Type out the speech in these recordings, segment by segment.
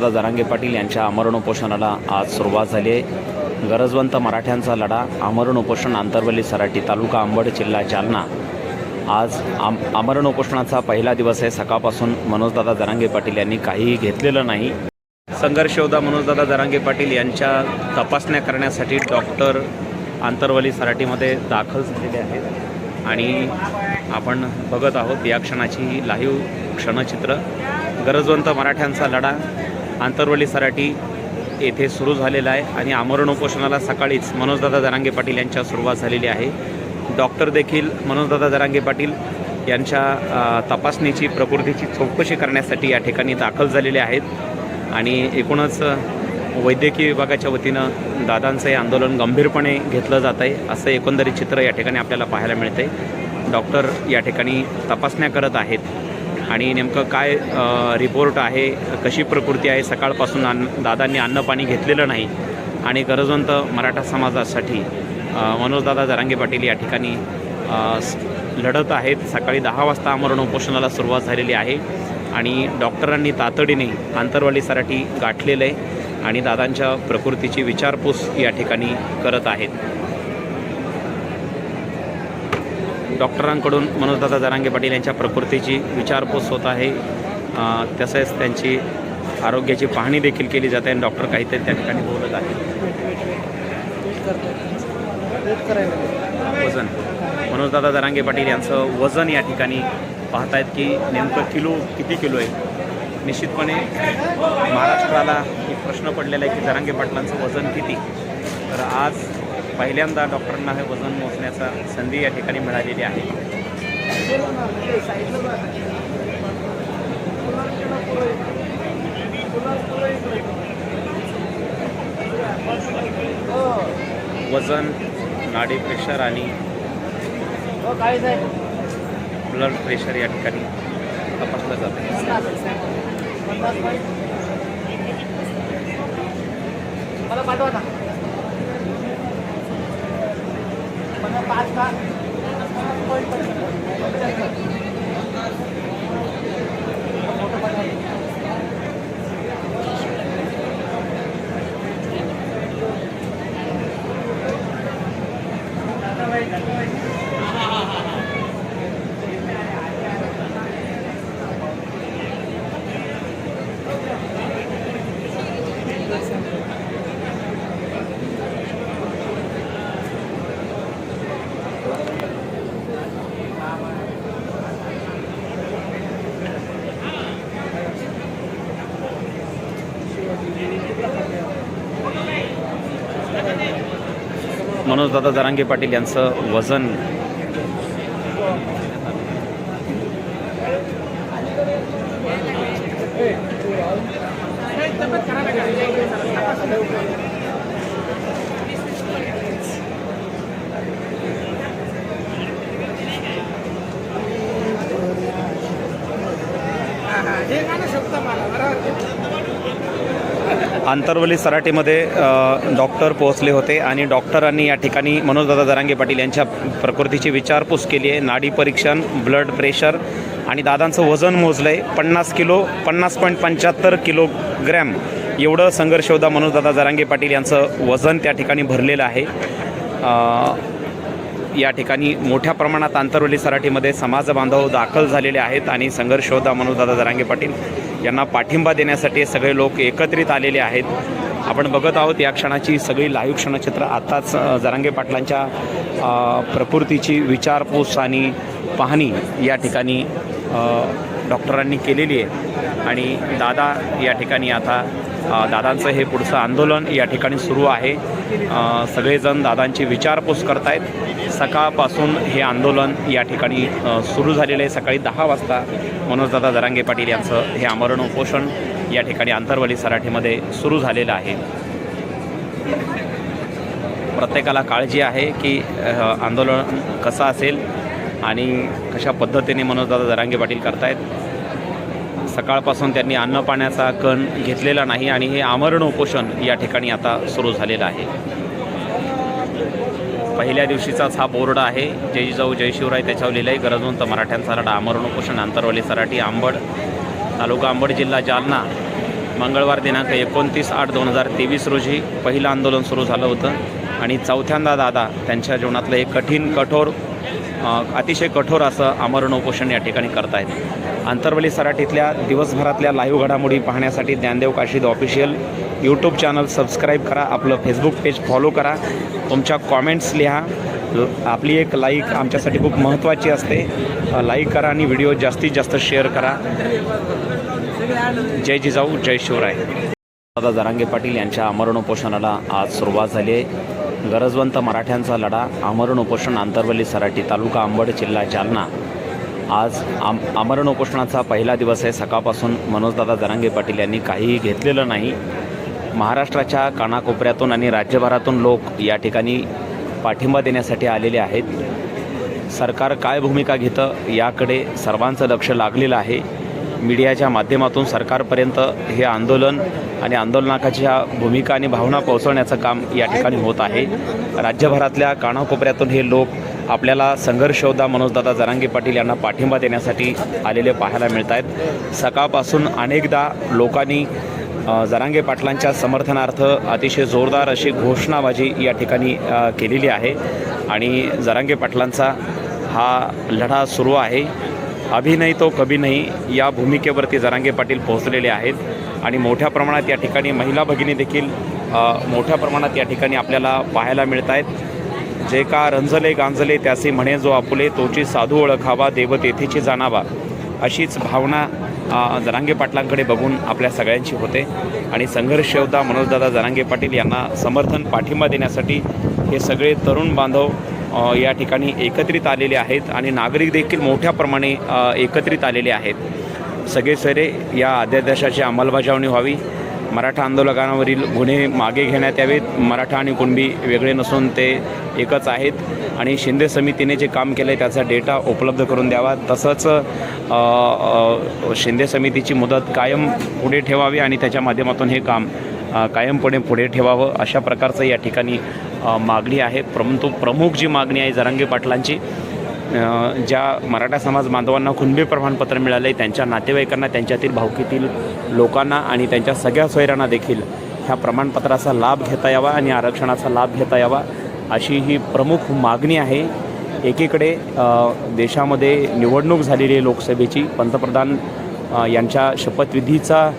दादा जरांगे पाटील यांच्या आमरण उपोषणाला आज सुरुवात झाली आहे. गरजवंत मराठ्यांचा लढा आमरण उपोषण आंतरवली सराटी तालुका अंबड जिल्हा जालना. आज आम आमरण उपोषणाचा पहिला दिवस आहे. सकाळपासून मनोजदादा जरांगे पाटील यांनी काहीही घेतलेलं नाही. संघर्ष योद्धा मनोजदादा जरांगे पाटील यांच्या तपासण्या करण्यासाठी डॉक्टर आंतरवली सराटीमध्ये दाखल झालेले आहेत. आणि आपण बघत आहोत या क्षणाची ही लाईव्ह क्षणचित्र. गरजवंत मराठ्यांचा लढा आंतरवली सराठी येथे सुरू झालेला आहे आणि आमरण उपोषणाला सकाळीच मनोजदादा जरांगे पाटील यांच्या सुरुवात झालेली आहे. डॉक्टर देखील मनोजदादा जरांगे पाटील यांच्या तपासणीची प्रकृतीची चौकशी करण्यासाठी या ठिकाणी दाखल झालेले आहेत. आणि एकूणच वैद्यकीय विभागाच्या वतीनं दादांचं हे आंदोलन गंभीरपणे घेतलं जात आहे. असं एकंदरीत चित्र या ठिकाणी आपल्याला पाहायला मिळते डॉक्टर या ठिकाणी तपासण्या करत आहेत. आणि नेमकं काय रिपोर्ट आहे कशी प्रकृती आहे सकाळपासून अन्न दादांनी अन्नपाणी घेतलेलं नाही आणि गरजवंत मराठा समाजासाठी मनोजदादा जरांगे पाटील या ठिकाणी लढत आहेत. सकाळी दहा वाजता आमरण उपोषणाला सुरुवात झालेली आहे आणि डॉक्टरांनी तातडीने आंतरवालीसाठी गाठलेलं आहे आणि दादांच्या प्रकृतीची विचारपूस या ठिकाणी करत आहेत. डॉक्टरांकडून मनोजदादा जरांगे पाटील यांच्या प्रकृतीची विचारपूस होत आहे. तसेच त्यांची आरोग्याची पाहणी देखील केली जाते आणि डॉक्टर काहीतरी त्या ठिकाणी बोलत आहे वजन. मनोजदादा जरांगे पाटील यांचं वजन या ठिकाणी पाहतायत की नेमकं किलो किती किलो आहे? निश्चितपणे महाराष्ट्राला एक प्रश्न पडलेला आहे की जरांगे पाटलांचं वजन किती? तर आज पहिल्यांदा डॉक्टरांना हे वजन मोजण्याचा संधी या ठिकाणी मिळालेली आहे. वजन नाडी प्रेशर आणि ब्लड प्रेशर या ठिकाणी तपासलं जातं. मला पाठवा ना. मला मनोजदादा जरांगे पाटील यांचं वजन हे मला आंतरवली सराटीमध्ये डॉक्टर पोहोचले होते आणि डॉक्टरांनी या ठिकाणी मनोजदादा जरांगे पाटील यांच्या प्रकृतीची विचारपूस केली आहे. नाडी परीक्षण ब्लड प्रेशर आणि दादांचं वजन मोजलं आहे पन्नास किलो पन्नास पॉईंट पंच्याहत्तर किलोग्रॅम एवढं संघर्ष मनोजदादा जरांगे पाटील यांचं वजन त्या ठिकाणी भरलेलं आहे. या ठिकाणी मोठ्या प्रमाणात आंतरवली सराठीमध्ये समाज बांधव दाखल झालेले आहेत आणि संघर्ष मनोजदादा जरांगे पाटील. यांना पाठिंबा देण्यासाठी सगळे लोक एकत्रित आलेले आहेत. आपण बघत आहोत या क्षणाची सगळी लाईव्ह क्षणचित्र. आताच जरांगे पाटलांच्या प्रकृतीची विचारपूस आणि पाहणी या ठिकाणी डॉक्टरांनी केलेली आहे. आणि दादा या ठिकाणी आता दादांचं हे पुढचं आंदोलन या ठिकाणी सुरू आहे. सगळेजण दादांची विचारपूस करतायत. सकाळपासून हे आंदोलन या ठिकाणी सुरू झालेलं आहे. सकाळी दहा वाजता मनोजदादा जरांगे पाटील यांचं हे आमरण उपोषण या ठिकाणी आंतरवली सराठीमध्ये सुरू झालेलं आहे. प्रत्येकाला काळजी आहे की आंदोलन कसं असेल आणि कशा पद्धतीने मनोजदादा जरांगे पाटील करतायत. सकाळपासून त्यांनी अन्न पाण्याचा कण घेतलेला नाही आणि हे आमरण उपोषण या ठिकाणी आता सुरू झालेलं आहे. पहिल्या दिवशीचाच हा बोर्ड आहे. जय जाऊ जय शिवराय त्याच्यावर लिहिलं आहे गरजवंत मराठ्यांचा लढा आमरण उपोषण आंतरवली सराठी आंबड तालुका आंबड जिल्हा जालना. मंगळवार दिनांक एकोणतीस आठ दोन हजार तेवीस रोजी पहिलं आंदोलन सुरू झालं होतं आणि चौथ्यांदा दादा त्यांच्या जीवनातलं एक कठीण कठोर अतिशय कठोर असं आमरण उपोषण या ठिकाणी करतायत. आंतरवली सराठीतल्या दिवसभरातल्या लाईव्ह घडामोडी पाहण्यासाठी Dnyandev Kashid official YouTube channel subscribe करा आपलं फेसबुक पेज फॉलो करा. तुमच्या कॉमेंट्स लिहा. आपली एक लाईक आमच्यासाठी खूप महत्त्वाची असते. लाईक करा आणि व्हिडिओ जास्तीत जास्त शेअर करा. जय जिजाऊ जय शिवराय. दादा जरांगे पाटील यांच्या आमरण उपोषणाला आज सुरुवात झाली आहे. गरजवंत मराठ्यांचा लढा आमरण उपोषण आंतरवली सराटी तालुका अंबड जिल्हा जालना. आज आम आमरण उपोषणाचा पहिला दिवस आहे. सकाळपासून मनोजदादा जरांगे पाटील यांनी काहीही घेतलेलं नाही. महाराष्ट्राच्या कानाकोपऱ्यातून आणि राज्यभरातून लोक या ठिकाणी पाठिंबा देण्यासाठी आलेले आहेत. सरकार काय भूमिका घेतं याकडे सर्वांचं लक्ष लागलेलं आहे. मीडियाच्या माध्यमातून सरकारपर्यंत हे आंदोलन आणि आंदोलनाकाच्या भूमिका आणि भावना पोहोचवण्याचं काम या ठिकाणी होत आहे. राज्यभरातल्या कानाकोपऱ्यातून हे लोक आपल्याला संघर्ष मनोजदादा जरांगे पाटील यांना पाठिंबा देण्यासाठी आलेले पाहायला मिळत आहेत सकाळपासून अनेकदा लोकांनी जरांगे पाटलांच्या समर्थनार्थ अतिशय जोरदार अशी घोषणाबाजी या ठिकाणी केलेली आहे. आणि जरांगे पाटलांचा हा लढा सुरू आहे. अभि नाही तो कभी नाही या भूमिकेवरती जरांगे पाटील पोहोचलेले आहेत. आणि मोठ्या प्रमाणात या ठिकाणी महिला भगिनी देखील मोठ्या प्रमाणात या ठिकाणी आपल्याला पाहायला मिळत आहेत जे का रंजले गांजले त्याचे म्हणे जो आपुले तोची साधू ओळखावा देव तेथेची जाणावा अशीच भावना जरांगे पाटलांकडे बघून आपल्या सगळ्यांची होते. आणि संघर्ष योद्धा मनोजदादा जरांगे पाटील यांना समर्थन पाठिंबा देण्यासाठी हे सगळे तरुण बांधव या ठिकाणी एकत्रित आलेले आहेत आणि नागरिक देखील मोठ्या प्रमाणे एकत्रित आलेले आहेत. सगळे सरे या अध्यादेशाची अंमलबजावणी व्हावी. मराठा आंदोलकांवरील गुन्हे मागे घेण्यात यावेत. मराठा आणि कुणबी वेगळे नसून ते एकच आहेत आणि शिंदे समितीने जे काम केलं आहे त्याचा डेटा उपलब्ध करून द्यावा. तसंच शिंदे समितीची मुदत कायम पुढे ठेवावी आणि त्याच्या माध्यमातून हे काम कायमपणे पुढे ठेवावं अशा प्रकारचं या ठिकाणी मागणी आहे. परंतु प्रमुख जी मागणी आहे जरांगे पाटलांची ज्या मराठा समाज बांधवांना कुणबी प्रमाणपत्र मिळालं आहे त्यांच्या नातेवाईकांना त्यांच्यातील भावकीतील लोकांना आणि त्यांच्या सगळ्या सोयऱ्यांना देखील ह्या प्रमाणपत्राचा लाभ घेता यावा आणि आरक्षणाचा लाभ घेता यावा अशी ही प्रमुख मागणी आहे. एकीकडे देशामध्ये निवडणूक झालेली आहे लोकसभेची. पंतप्रधान यांच्या शपथविधीचा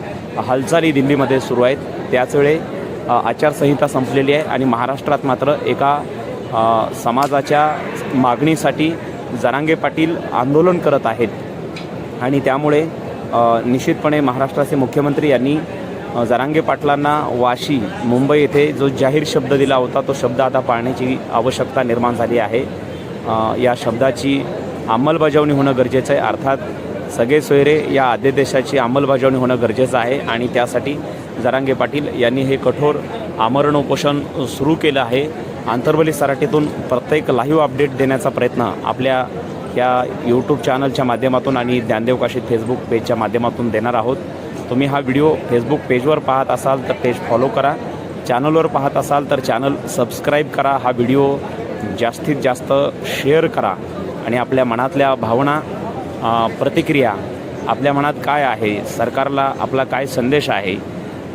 हालचाली दिल्लीमध्ये सुरू आहेत. त्याचवेळे आचारसंहिता संपलेली आहे आणि महाराष्ट्रात मात्र एका समाजाच्या मागणीसाठी जरांगे पाटील आंदोलन करत आहेत. आणि त्यामुळे निश्चितपणे महाराष्ट्राचे मुख्यमंत्री यांनी जरांगे पाटलांना वाशी मुंबई येथे जो जाहीर शब्द दिला होता तो शब्द आता पाळण्याची आवश्यकता निर्माण झाली आहे. या शब्दाची अंमलबजावणी होणं गरजेचं आहे. अर्थात सगळे सोयरे या अध्यादेशाची अंमलबजावणी होणं गरजेचं आहे आणि त्यासाठी जरांगे पाटील यांनी हे कठोर आमरण उपोषण सुरू केलं आहे. आंतरवली सराटीतून प्रत्येक लाईव्ह अपडेट देण्याचा प्रयत्न आपल्या या यूट्यूब चॅनलच्या माध्यमातून आणि ज्ञानदेव काशी फेसबुक पेजच्या माध्यमातून देणार आहोत. तुम्ही हा व्हिडिओ फेसबुक पेजवर पाहत असाल तर पेज फॉलो करा. चॅनलवर पाहत असाल तर चॅनल सबस्क्राईब करा. हा व्हिडिओ जास्तीत जास्त शेअर करा. आणि आपल्या मनातल्या भावना प्रतिक्रिया आपल्या मनात काय आहे? सरकारला आपला काय संदेश आहे?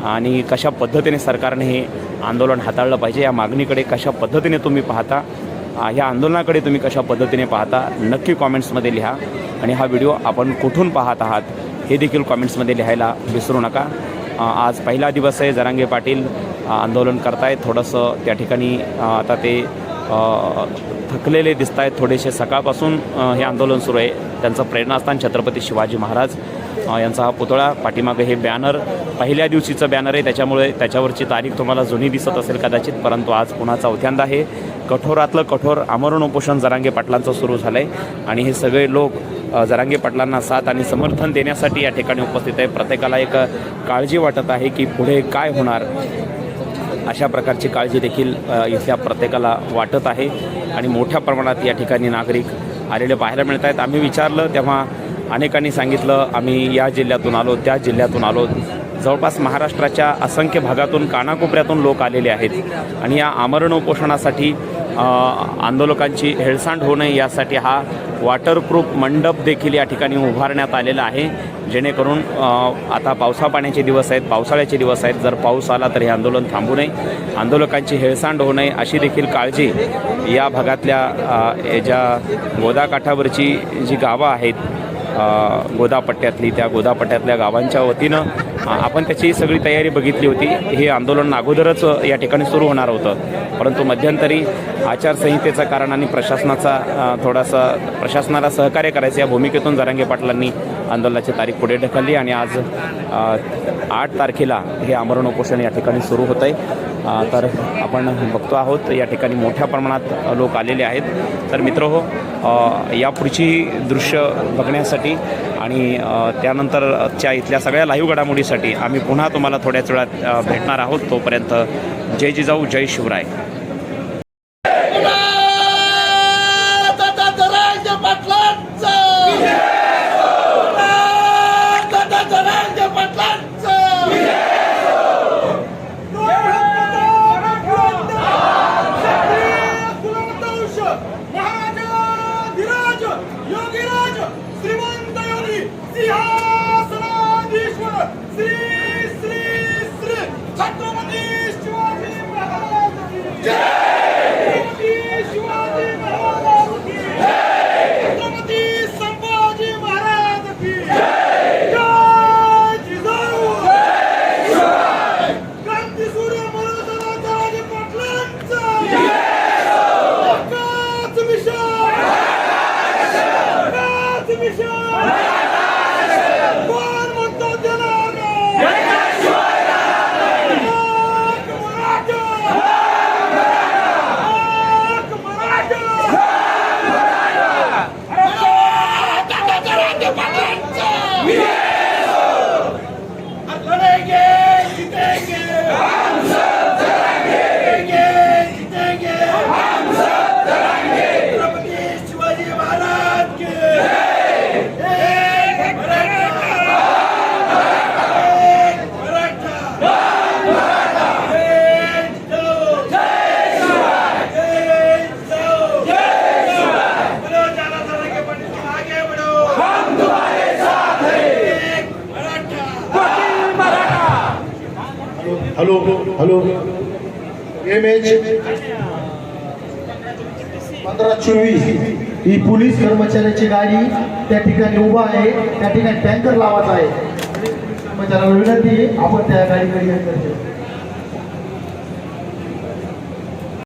आणि कशा पद्धतीने सरकारने हे आंदोलन हाताळलं पाहिजे या मागणीकडे कशा पद्धतीने तुम्ही पाहता ह्या आंदोलनाकडे तुम्ही कशा पद्धतीने पाहता नक्की कॉमेंट्समध्ये लिहा. आणि हा व्हिडिओ आपण कुठून पाहत आहात हे देखील कॉमेंट्समध्ये लिहायला विसरू नका. आज पहिला दिवस आहे जरांगे पाटील आंदोलन करतायत. थोडंसं त्या ठिकाणी आता ते थकलेले दिसत आहेत थोडेसे. सकाळपासून हे आंदोलन सुरू आहे. त्यांचं प्रेरणास्थान छत्रपती शिवाजी महाराज. यांचा हा पुतळा पाठीमागे हे बॅनर पहिल्या दिवशीचं बॅनर आहे. त्याच्यामुळे त्याच्यावरची तारीख तुम्हाला जुनी दिसत असेल कदाचित परंतु आज पुन्हा चौथ्यांदा हे कठोरातलं कठोर आमरण उपोषण जरांगे पाटलांचं सुरू झालं आहे आणि हे सगळे लोक जरांगे पाटलांना साथ आणि समर्थन देण्यासाठी या ठिकाणी उपस्थित आहे. प्रत्येकाला एक काळजी वाटत आहे की पुढे काय होणार. अशा प्रकारची काळजी देखील इथल्या प्रत्येकाला वाटत आहे. आणि मोठ्या प्रमाणात या ठिकाणी नागरिक आलेले पाहायला मिळत आहेत आम्ही विचारलं तेव्हा अनेकांनी सांगितलं आम्ही या जिल्ह्यातून आलो त्या जिल्ह्यातून आलो. जवळपास महाराष्ट्राच्या असंख्य भागातून कानाकोपऱ्यातून लोक आलेले आहेत. आणि या आमरण उपोषणासाठी आंदोलकांची हेळसांड होऊ नये यासाठी हा वॉटरप्रूफ मंडप देखील या ठिकाणी उभारण्यात आलेला आहे. जेणेकरून आता पावसा पाण्याचे दिवस आहेत पावसाळ्याचे दिवस आहेत. जर पाऊस आला तर हे आंदोलन थांबू नये. आंदोलकांची हेळसांड होऊ नये. अशी देखील काळजी या भागातल्या ज्या गोदाकाठावरची जी गावं आहेत गोदापट्ट्यातली त्या गोदापट्ट्यातल्या गावांच्या वतीनं आपण त्याची सगळी तयारी बघितली होती. हे आंदोलन अगोदरच या ठिकाणी सुरू होणार होतं. परंतु मध्यंतरी आचारसंहितेचं कारण आणि प्रशासनाचा थोडासा प्रशासनाला सहकार्य करायचं या भूमिकेतून जरांगे पाटलांनी आंदोलनाची तारीख पुढे ढकलली आणि आज आठ तारखेला हे आमरण उपोषण या ठिकाणी सुरू होतं आहे तर आपण बघतो आहोत या ठिकाणी मोठ्या प्रमाणात लोक आलेले आहेत. तर मित्र हो या पुढची दृश्य बघण्यासाठी आणि त्यानंतरच्या इथल्या सगळ्या लाईव्ह घडामोडीसाठी आम्ही पुन्हा तुम्हाला थोड्याच वेळात भेटणार आहोत. तोपर्यंत जय जिजाऊ जय शिवराय दादा जरांगे पाटलांचं दादा जरांगे पाटलांचं महाराज योगीराज श्रीमंत योगी सिंहासनाधीश्वर श्री श्री श्री छत्रपती शिवाजी महाराज की छत्रपती शिवाजी महाराज की छत्रपती संभाजी महाराज की जय जिजाऊ क्रांतीसूर्य मनोजराजे पाटलांचा एकाच विषय एकाच विषय कोण म्हणतो देणार एक मराठा एक मराठा लड़ेंगे जीतेंगे हम सब लड़ेंगे जीतेंगे हम सब लड़ेंगे छत्रपति शिवाजी महाराज के एक मराठा एक मराठा एक दो जय दो बोलो ज्यादा तरह के पंडित तुम आगे बढ़ो हम तुम्हारे साथ हैं एक Maratha hello hello. M H पंधरा चोवीस. ही पोलीस कर्मचाऱ्याची गाडी त्या ठिकाणी उभा आहे. त्या ठिकाणी टँकर लावत आहे. कर्मचाऱ्याला विनंती आपण त्या गाडीकडे.